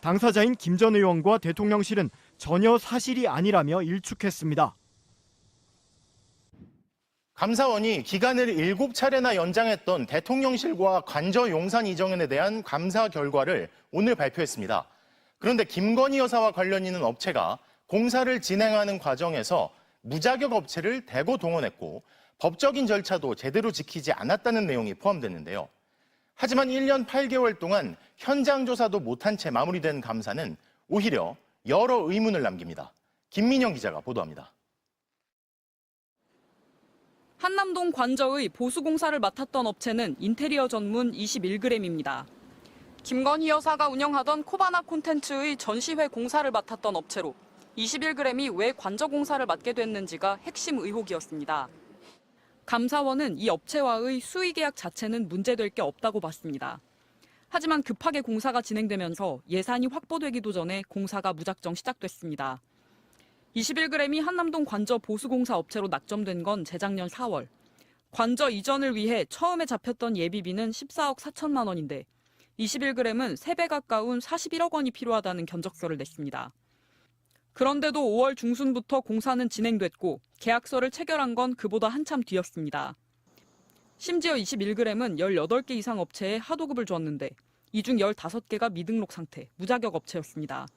당사자인 김 전 의원과 대통령실은 전혀 사실이 아니라며 일축했습니다. 감사원이 기간을 7차례나 연장했던 대통령실과 관저 용산 이정현에 대한 감사 결과를 오늘 발표했습니다. 그런데 김건희 여사와 관련 있는 업체가 공사를 진행하는 과정에서 무자격 업체를 대거 동원했고 법적인 절차도 제대로 지키지 않았다는 내용이 포함됐는데요. 하지만 1년 8개월 동안 현장 조사도 못한 채 마무리된 감사는 오히려 여러 의문을 남깁니다. 김민영 기자가 보도합니다. 한남동 관저의 보수공사를 맡았던 업체는 인테리어 전문 21g입니다. 김건희 여사가 운영하던 코바나 콘텐츠의 전시회 공사를 맡았던 업체로 21g이 왜 관저 공사를 맡게 됐는지가 핵심 의혹이었습니다. 감사원은 이 업체와의 수의 계약 자체는 문제될 게 없다고 봤습니다. 하지만 급하게 공사가 진행되면서 예산이 확보되기도 전에 공사가 무작정 시작됐습니다. 21g이 한남동 관저 보수공사 업체로 낙점된 건 재작년 4월. 관저 이전을 위해 처음에 잡혔던 예비비는 14억 4천만 원인데 21g은 3배 가까운 41억 원이 필요하다는 견적서를 냈습니다. 그런데도 5월 중순부터 공사는 진행됐고 계약서를 체결한 건 그보다 한참 뒤였습니다. 심지어 21g은 18개 이상 업체에 하도급을 줬는데 이 중 15개가 미등록 상태, 무자격 업체였습니다.